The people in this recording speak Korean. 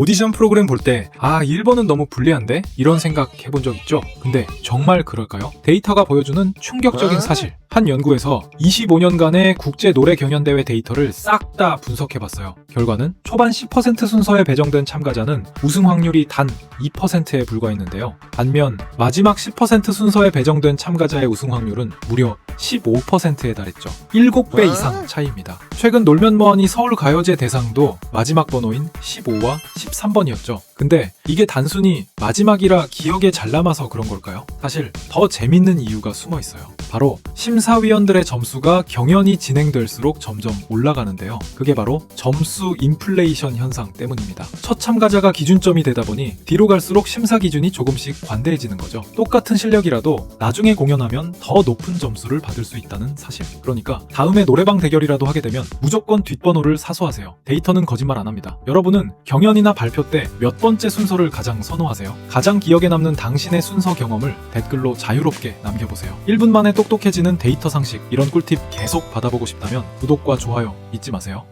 오디션 프로그램 볼 때, 아, 1번은 너무 불리한데? 이런 생각 해본 적 있죠? 근데 정말 그럴까요? 데이터가 보여주는 충격적인 사실. 한 연구에서 25년간의 국제 노래 경연대회 데이터를 싹 다 분석해봤어요. 결과는 초반 10% 순서에 배정된 참가자는 우승 확률이 단 2%에 불과했는데요. 반면 마지막 10% 순서에 배정된 참가자의 우승 확률은 무려 15%에 달했죠. 7배 이상 차이입니다. 최근 놀면 뭐하니 서울 가요제 대상도 마지막 번호인 15와 13번이었죠. 근데 이게 단순히 마지막이라 기억에 잘 남아서 그런 걸까요? 사실 더 재밌는 이유가 숨어 있어요. 바로 심사위원들의 점수가 경연이 진행될수록 점점 올라가는데요. 그게 바로 점수 인플레이션 현상 때문입니다. 첫 참가자가 기준점이 되다 보니 뒤로 갈수록 심사 기준이 조금씩 관대해지는 거죠. 똑같은 실력이라도 나중에 공연하면 더 높은 점수를 받을 수 있다는 사실. 그러니까 다음에 노래방 대결이라도 하게 되면 무조건 뒷번호를 사소하세요. 데이터는 거짓말 안 합니다. 여러분은 경연이나 발표 때 몇 번째 순서를 가장 선호하세요? 가장 기억에 남는 당신의 순서 경험을 댓글로 자유롭게 남겨보세요. 1분 만에 똑똑해지는 데이터 상식 이런 꿀팁 계속 받아보고 싶다면 구독과 좋아요 잊지 마세요.